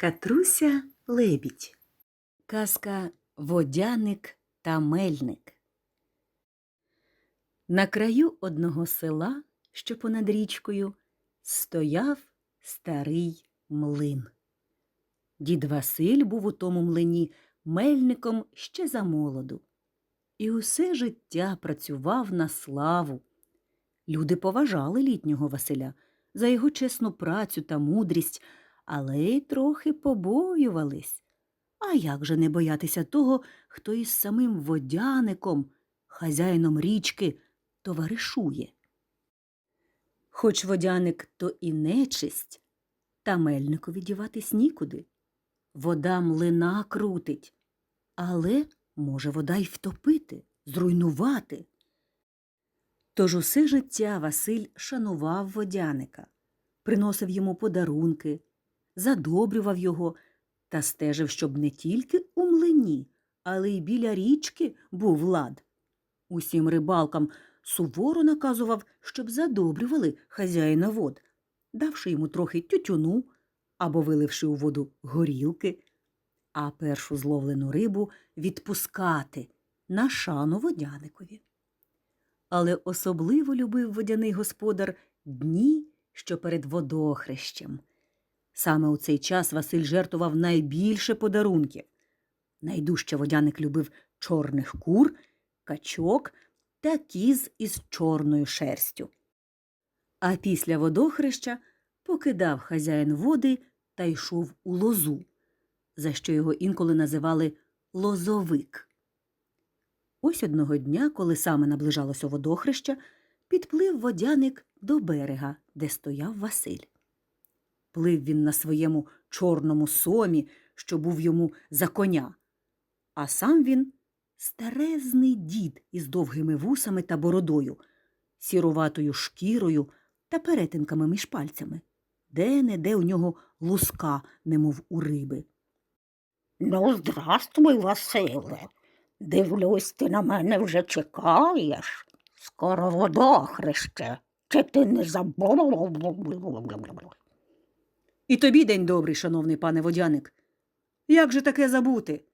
Катруся Лебідь. Казка Водяник та Мельник. На краю одного села, що понад річкою, стояв старий млин. Дід Василь був у тому млині мельником ще за молоду. І усе життя працював на славу. Люди поважали літнього Василя за його чесну працю та мудрість, але й трохи побоювались. А як же не боятися того, хто із самим водяником, хазяїном річки, товаришує? Хоч водяник то і нечисть, та мельникові діватись нікуди. Вода млина крутить, але може вода й втопити, зруйнувати. Тож усе життя Василь шанував водяника, приносив йому подарунки, задобрював його та стежив, щоб не тільки у млині, але й біля річки був лад. Усім рибалкам суворо наказував, щоб задобрювали хазяїна вод, давши йому трохи тютюну або виливши у воду горілки, а першу зловлену рибу відпускати на шану водяникові. Але особливо любив водяний господар дні, що перед водохрещем. Саме у цей час Василь жертвував найбільше подарунків. Найдужче водяник любив чорних кур, качок та кіз із чорною шерстю. А після водохреща покидав хазяїн води та йшов у лозу, за що його інколи називали лозовик. Ось одного дня, коли саме наближалося водохреща, підплив водяник до берега, де стояв Василь. Плив він на своєму чорному сомі, що був йому за коня, а сам він старезний дід із довгими вусами та бородою, сіруватою шкірою та перетинками між пальцями, де не де у нього луска, немов у риби. Ну, здравствуй, Василе. Дивлюсь, ти на мене вже чекаєш. Скоро водохреще. Чи ти не забув? І тобі день добрий, шановний пане водяник. Як же таке забути?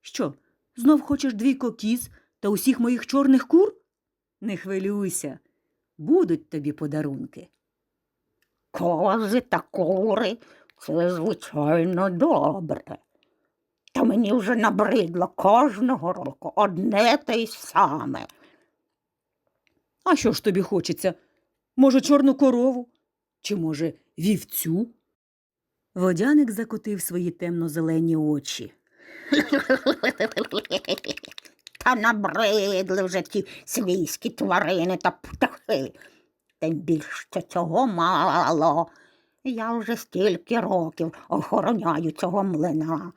Що, знов хочеш двійко кіз та усіх моїх чорних кур? Не хвилюйся, будуть тобі подарунки. Кози та кури це звичайно добре. Та мені вже набридло кожного року одне те й саме. А що ж тобі хочеться? Може, чорну корову? Чи, може, вівцю? Водяник закотив свої темно-зелені очі. Та набридли вже ті свійські тварини та птахи. Тим більше цього мало. Я вже стільки років охороняю цього млина.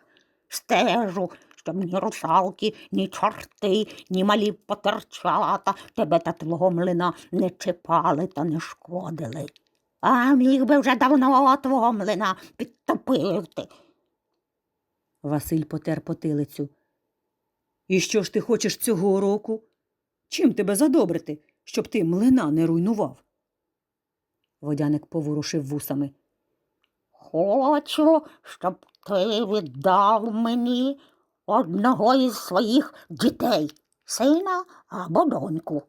Стежу, щоб ні русалки, ні чорти, ні малі потерчата тебе та твого млина не чіпали та не шкодили. А міг би вже давно твого млина підтопити. Василь потер потилицю. І що ж ти хочеш цього року? Чим тебе задобрити, щоб ти млина не руйнував? Водяник поворушив вусами. Хочу, щоб ти віддав мені одного із своїх дітей, сина або доньку.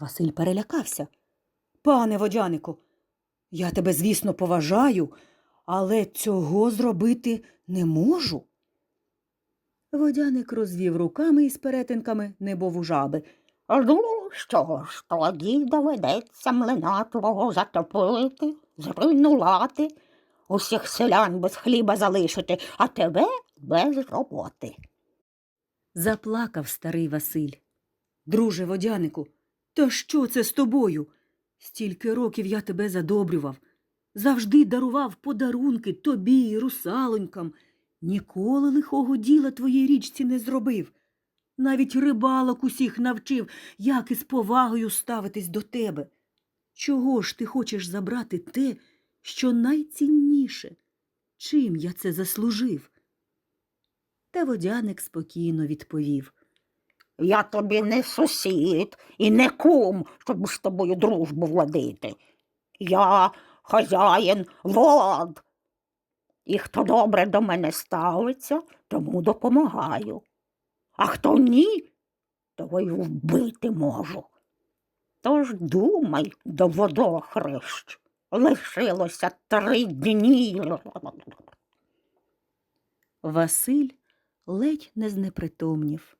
Василь перелякався. Пане водянику, я тебе, звісно, поважаю, але цього зробити не можу. Водяник розвів руками із перетинками, немов у жаби. Ну, що ж, тоді доведеться млина твого затопити, зруйнувати, усіх селян без хліба залишити, а тебе без роботи. Заплакав старий Василь. Друже водянику, та що це з тобою? Стільки років я тебе задобрював, завжди дарував подарунки тобі і русалонькам. Ніколи лихого діла твоїй річці не зробив. Навіть рибалок усіх навчив, як із повагою ставитись до тебе. Чого ж ти хочеш забрати те, що найцінніше? Чим я це заслужив? Та водяник спокійно відповів. Я тобі не сусід і не кум, щоб з тобою дружбу владити. Я хазяїн вод. І хто добре до мене ставиться, тому допомагаю. А хто ні, того й вбити можу. Тож думай до водохрещ. Лишилося три дні. Василь ледь не знепритомнів.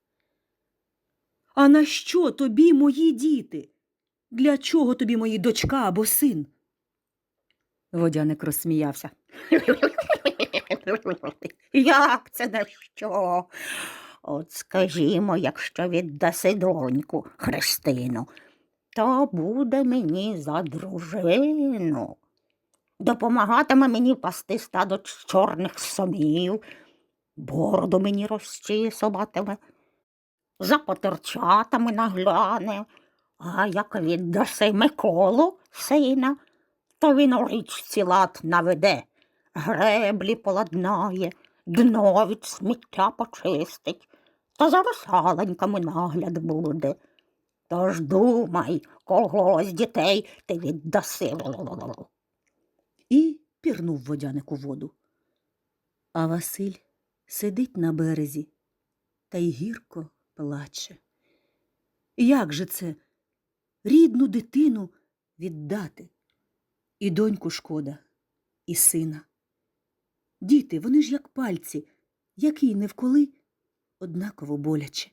А на що тобі мої діти? Для чого тобі мої дочка або син? Водяник розсміявся. Як це на що? От скажімо, якщо віддаси доньку Христину, то буде мені за дружину. Допомагатиме мені пасти стадо чорних сомів, бороду мені розчісуватиме, за потерчатами нагляне, а як віддаси Миколу, сина, то він у річці лад наведе, греблі поладнає, дно від сміття почистить, та за русаленьками нагляд буде. Тож думай, кого з дітей ти віддаси. І пірнув водяник у воду. А Василь сидить на березі та й гірко плаче. Як же це рідну дитину віддати? І доньку шкода, і сина. Діти, вони ж як пальці, який не вколи, однаково боляче.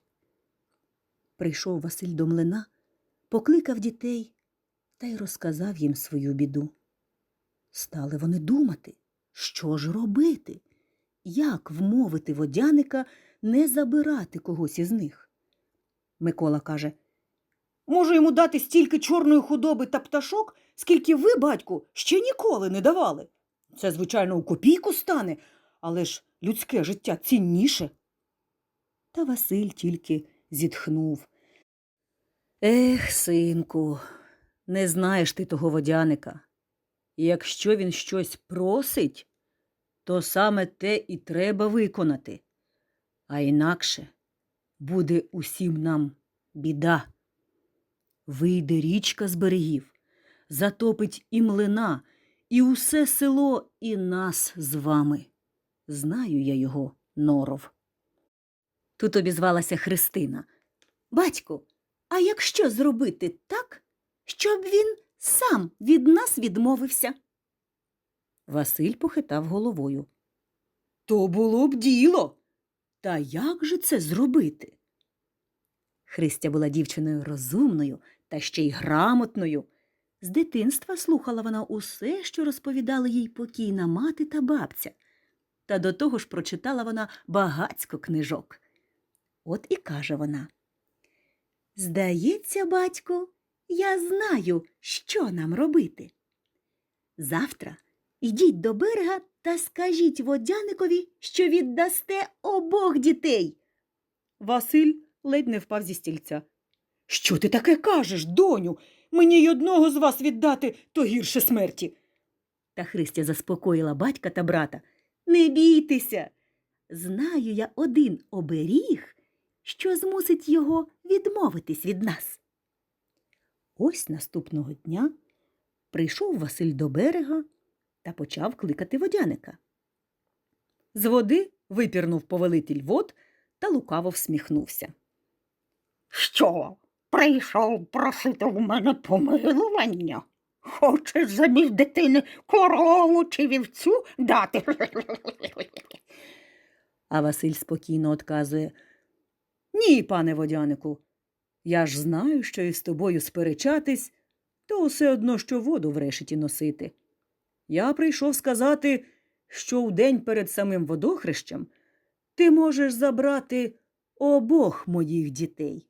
Прийшов Василь до млина, покликав дітей та й розказав їм свою біду. Стали вони думати, що ж робити, як вмовити водяника не забирати когось із них. Микола каже Можу йому дати стільки чорної худоби та пташок, скільки ви, батьку, ще ніколи не давали. Це, звичайно, у копійку стане, але ж людське життя цінніше. Та Василь тільки зітхнув. Ех, синку, не знаєш ти того водяника. Якщо він щось просить, то саме те і треба виконати, а інакше буде усім нам біда. Вийде річка з берегів, затопить і млина, і усе село, і нас з вами. Знаю я його, норов. Тут обізвалася Христина. Батьку, а якщо зробити так, щоб він сам від нас відмовився? Василь похитав головою. То було б діло. Та як же це зробити? Христя була дівчиною розумною та ще й грамотною. З дитинства слухала вона усе, що розповідали їй покійна мати та бабця. Та до того ж прочитала вона багацько книжок. От і каже вона. Здається, батьку, я знаю, що нам робити. Завтра ідіть до берега та скажіть водяникові, що віддасте обох дітей. Василь ледь не впав зі стільця. Що ти таке кажеш, доню? Мені й одного з вас віддати, то гірше смерті. Та Христя заспокоїла батька та брата. Не бійтеся. Знаю я один оберіг, що змусить його відмовитись від нас. Ось наступного дня прийшов Василь до берега та почав кликати водяника. З води випірнув повелитель вод та лукаво всміхнувся. Що, прийшов просити в мене помилування? Хочеш замість дитини корову чи вівцю дати? А Василь спокійно отказує Ні, пане водянику. Я ж знаю, що із тобою сперечатись, то усе одно, що воду в решеті носити. Я прийшов сказати, що у день перед самим водохрещем ти можеш забрати обох моїх дітей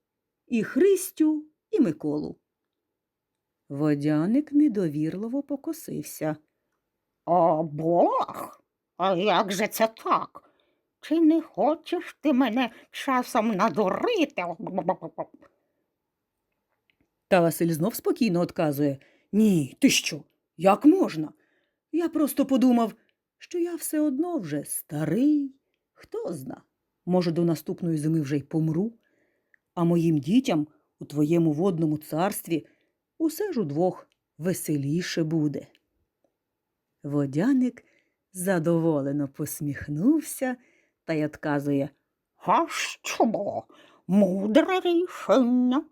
і Христю, і Миколу. Водяник недовірливо покосився. О, Бог! А як же це так? Чи не хочеш ти мене часом надурити? Та Василь знов спокійно отказує Ні, ти що? Як можна? Я просто подумав, що я все одно вже старий. Хто зна, може, до наступної зими вже й помру, а моїм дітям у твоєму водному царстві усе ж удвох веселіше буде. Водяник задоволено посміхнувся та й отказує. А що? Мудре рішення.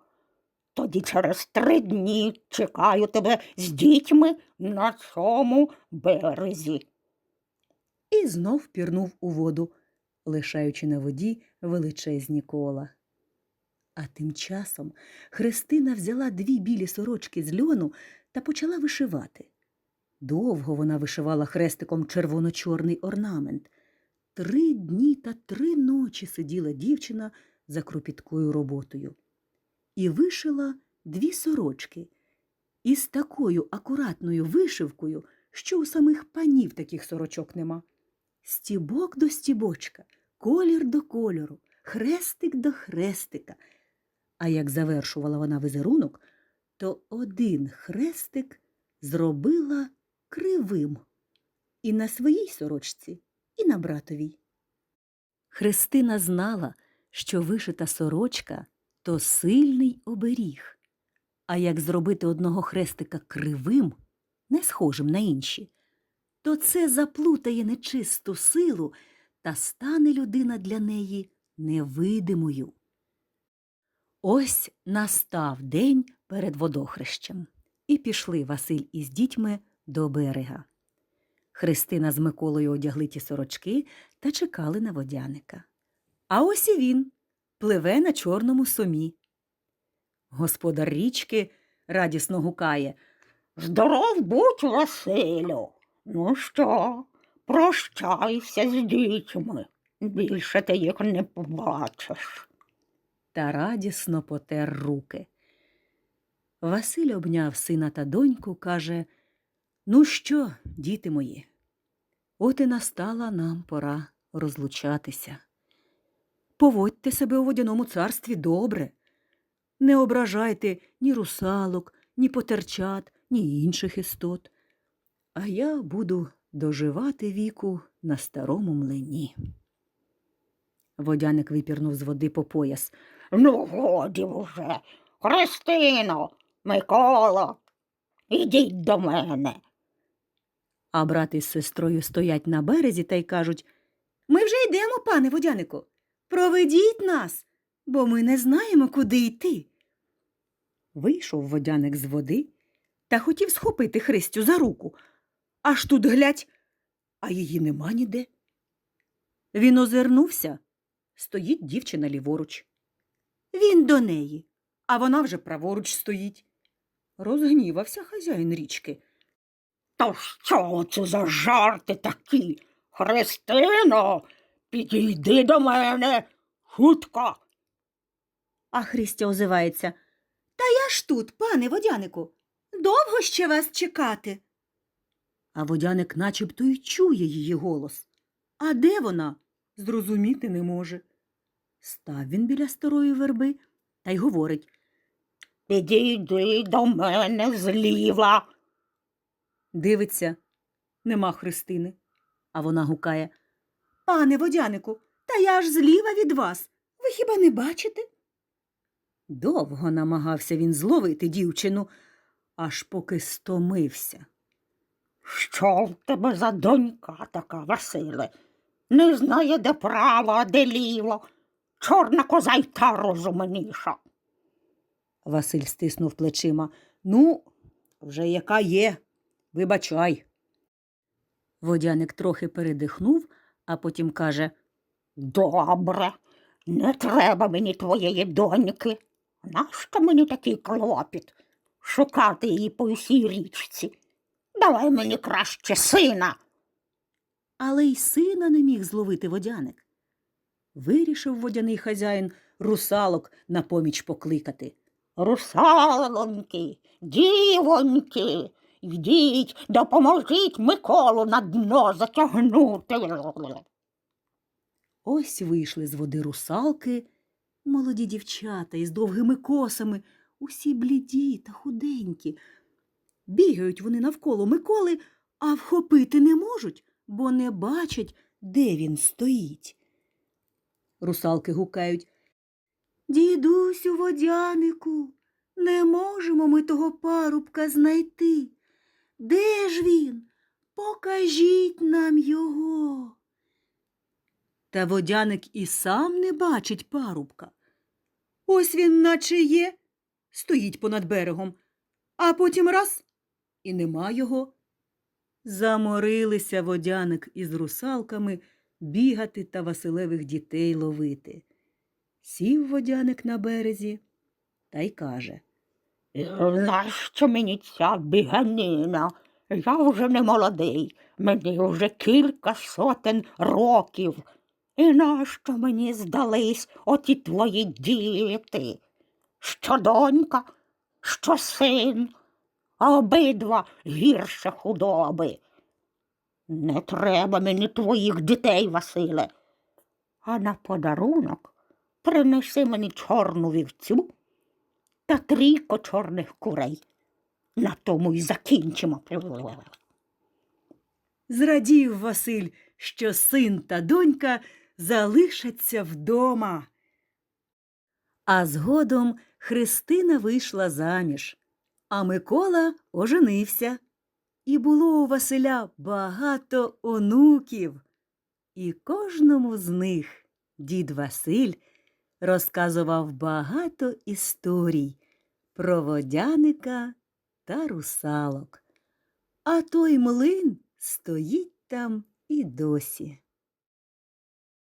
Тоді через три дні чекаю тебе з дітьми на цьому березі. і знов пірнув у воду, лишаючи на воді величезні кола. А тим часом Христина взяла дві білі сорочки з льону та почала вишивати. Довго вона вишивала хрестиком червоно-чорний орнамент. Три дні та три ночі сиділа дівчина за кропіткою роботою. І вишила дві сорочки із такою акуратною вишивкою, що у самих панів таких сорочок нема. Стібок до стібочка, колір до кольору, хрестик до хрестика. А як завершувала вона візерунок, то один хрестик зробила кривим і на своїй сорочці, і на братовій. Христина знала, що вишита сорочка то сильний оберіг. А як зробити одного хрестика кривим, не схожим на інші, то це заплутає нечисту силу та стане людина для неї невидимою. Ось настав день перед водохрещем, і пішли Василь із дітьми до берега. Христина з Миколою одягли ті сорочки та чекали на водяника. А ось і він пливе на чорному сомі. Господар річки радісно гукає. Здоров будь, Василю. Ну що, прощайся з дітьми. Більше ти їх не побачиш. та радісно потер руки. Василь обняв сина та доньку, каже Ну що, діти мої, от і настала нам пора розлучатися. Поводьте себе у водяному царстві добре. Не ображайте ні русалок, ні потерчат, ні інших істот. А я буду доживати віку на старому млині. Водяник випірнув з води по пояс. Ну, годі вже. Христино, Микола, ідіть до мене. А брат із сестрою стоять на березі та й кажуть Ми вже йдемо, пане водянику. Проведіть нас, бо ми не знаємо, куди йти. Вийшов водяник з води та хотів схопити Христю за руку. Аж тут глядь, а її нема ніде. Він озирнувся. Стоїть дівчина ліворуч. Він до неї, а вона вже праворуч стоїть. Розгнівався хазяїн річки. То що це за жарти такі? Христино, підійди до мене хутко. А Христя озивається. Та я ж тут, пане водянику. Довго ще вас чекати. А водяник начебто й чує її голос. А де вона? Зрозуміти не може. Став він біля старої верби та й говорить. Підійди до мене зліва. Дивиться, нема Христини. А вона гукає. Пане водянику, та я ж зліва від вас. Ви хіба не бачите? Довго намагався він зловити дівчину, аж поки стомився. Що в тебе за донька така, Василе? Не знає, де право, а де ліво. Чорна коза й та розумніша. Василь стиснув плечима. Ну, вже яка є, вибачай. Водяник трохи передихнув, а потім каже Добре, не треба мені твоєї доньки. Нащо мені такий клопіт? Шукати її по всій річці. Давай мені краще сина. але й сина не міг зловити водяник. Вирішив водяний хазяїн русалок на поміч покликати. Русалоньки, дівоньки, йдіть, допоможіть Миколу на дно затягнути. Ось вийшли з води русалки, молоді дівчата із довгими косами, усі бліді та худенькі. Бігають вони навколо Миколи, а вхопити не можуть, бо не бачать, де він стоїть. Русалки гукають Дідусю водянику, не можемо ми того парубка знайти. Де ж він? Покажіть нам його. Та водяник і сам не бачить парубка. Ось він, наче є, стоїть понад берегом, а потім раз і нема його. Заморилися водяник із русалками бігати та Василевих дітей ловити. Сів водяник на березі та й каже Нащо мені ця біганина? Я вже не молодий, мені вже кілька сотень років. І нащо мені здались оті твої діти? Що донька, що син, а обидва гірше худоби. Не треба мені твоїх дітей, Василе. А на подарунок принеси мені чорну вівцю та трійко чорних курей. На тому й закінчимо. Зрадів Василь, що син та донька залишаться вдома. А згодом Христина вийшла заміж, а Микола оженився. І було у Василя багато онуків. І кожному з них дід Василь розказував багато історій про водяника та русалок. А той млин стоїть там і досі.